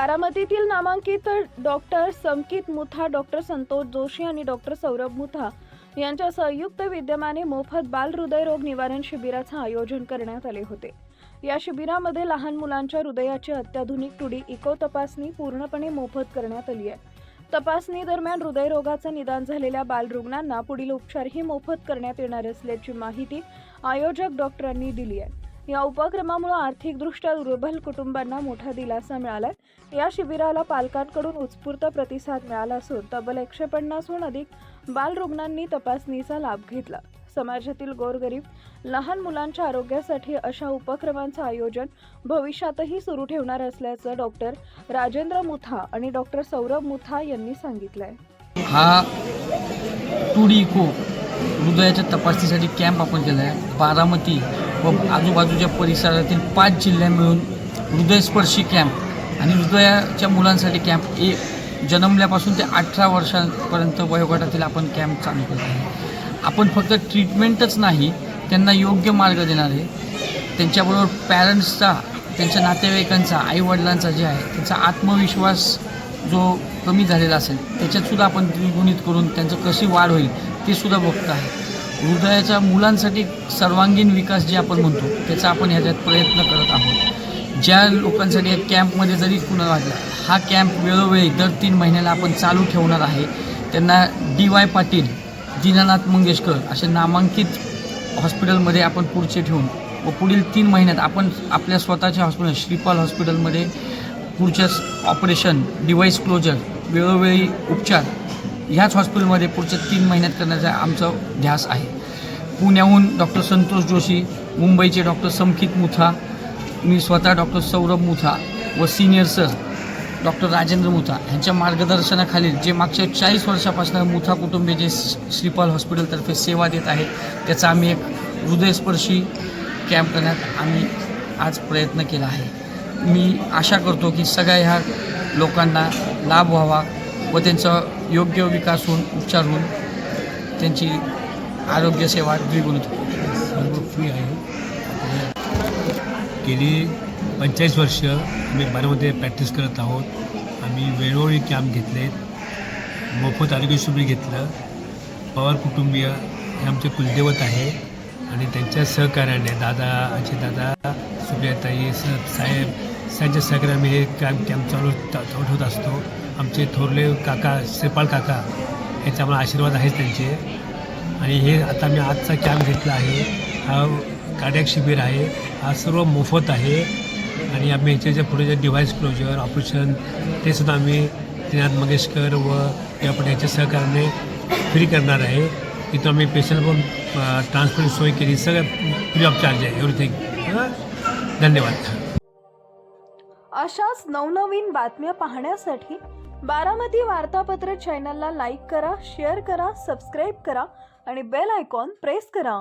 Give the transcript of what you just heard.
बारामतीतील नामांकित doctor Samkit Mutha doctor Santosh Joshi आणि doctor Saurabh Mutha यांच्या संयुक्त विद्यमाने मोफत बाल हृदयरोग निवारण शिबिराचं आयोजन करण्यात आले होते. या शिबिरामध्ये लहान मुलांच्या हृदयाची अत्याधुनिक टुडी इको तपासणी पूर्णपणे मोफत करण्यात आली आहे. तपासणी दरम्यान हृदयरोगाचं निदान झालेल्या बालरुग्णांना पुढील उपचारही मोफत करण्यात येणार असल्याची माहिती आयोजक डॉक्टरांनी दिली आहे. या उपक्रमामुळे आर्थिकदृष्ट्या दुर्बल कुटुंबांना मोठा दिलासा मिळालाय. या शिबिराला पालकांकडून उत्स्फूर्त प्रतिसाद मिळाला असून तब्बल एकशे पन्नासहून अधिक बालरुग्णांनी तपासणीचा लाभ घेतला. समाजातील गोरगरीब लहान मुलांच्या आरोग्यासाठी अशा उपक्रमांचं आयोजन भविष्यातही सुरू ठेवणार असल्याचं डॉक्टर राजेंद्र मुथा आणि डॉक्टर सौरभ मुथा यांनी सांगितलंय. हा टू डी इको हृदयाच्या तपासणीसाठी कॅम्प आपण केला आहे बारामती व आजूबाजूच्या परिसरातील पाच जिल्ह्या मिळून हृदयस्पर्शी कॅम्प आणि हृदयाच्या मुलांसाठी कॅम्प ए जन्मल्यापासून ते अठरा वर्षांपर्यंत वयोगटातील आपण कॅम्प चालू करत आहे. आपण फक्त ट्रीटमेंटच नाही त्यांना योग्य मार्ग देणार आहे. त्यांच्याबरोबर पॅरेंट्सचा त्यांच्या नातेवाईकांचा आईवडिलांचा जे आहे त्यांचा आत्मविश्वास जो कमी झालेला असेल त्याच्यातसुद्धा आपण द्विगुणित करून त्यांचं कशी वाढ होईल ते सुद्धा बघत आहे. हृदयाच्या मुलांसाठी सर्वांगीण विकास जे आपण म्हणतो त्याचा आपण ह्याच्यात प्रयत्न करत आहोत. ज्या लोकांसाठी या कॅम्पमध्ये जरी कुणा वाटला हा कॅम्प वेळोवेळी दर तीन महिन्याला आपण चालू ठेवणार आहे. त्यांना डी वाय पाटील दीनानाथ मंगेशकर असे नामांकित हॉस्पिटलमध्ये आपण पुढचे ठेवून व पुढील तीन महिन्यात आपण आपल्या स्वतःच्या हॉस्पिटल श्रीपाल हॉस्पिटलमध्ये पुढच्या ऑपरेशन डिवाईस क्लोजर वेळोवेळी उपचार ह्याच हॉस्पिटलमध्ये पुढच्या तीन महिन्यात करण्याचा आमचा ध्यास आहे. पुण्याहून डॉक्टर संतोष जोशी मुंबईचे डॉक्टर समकित मुथा मी स्वतः डॉक्टर सौरभ मुथा व senior sir doctor Rajendra Mutha यांच्या मार्गदर्शनाखाली जे मागच्या चाळीस वर्षापासून मुथा कुटुंबीय जे श्रीपाल हॉस्पिटलतर्फे सेवा देत आहेत त्याचा आम्ही एक हृदयस्पर्शी कॅम्प करण्यात आम्ही आज प्रयत्न केला आहे. मी आशा करतो की सगळ्या ह्या लोकांना लाभ व्हावा व त्यांचं योग्य विकास होऊन उपचार होऊन त्यांची आरोग्यसेवा द्विगुणित होईल सर्व फ्री आहे. गेली पंचेचाळीस वर्ष आम्ही बारामध्ये प्रॅक्टिस करत आहोत. आम्ही वेळोवेळी कॅम्प घेतलेत मोफत आरोग्य शिबिर घेतलं. पवार कुटुंबीय हे आमचे कुलदेवत आहे. आणि त्यांच्या सहकार्याने दादा अजय दादा सुप्रियाताई स साहेब त्यांच्या सहकार्याने हे कॅम्प कॅम्प चालू चालू होत असतो. आमचे थोरले काका श्रीपाल काका याचे आम्हाला आशीर्वाद आहेत त्यांचे. आणि हे आता मी आजचा कॅम्प घेतला आहे. हा कार्डियक शिबिर आहे. हा सर्व मोफत आहे. आणि आम्ही याच्यापुढे जे डिव्हाइस क्लोजर ऑपरेशन ते सुद्धा आम्ही श्रीनाथ मंगेशकर व आपण याच्या सहकार्याने फ्री करणार आहे. तिथं आम्ही पेशंट पण ट्रान्सपोर्ट सोय केली. सगळं फ्री ऑफ चार्ज आहे. एव्हरीथिंग धन्यवाद. अशाच नवनवीन बातम्या पाहण्यासाठी बारामती वार्तापत्र चॅनलला लाईक करा शेअर करा सबस्क्राईब करा आणि बेल आयकॉन प्रेस करा.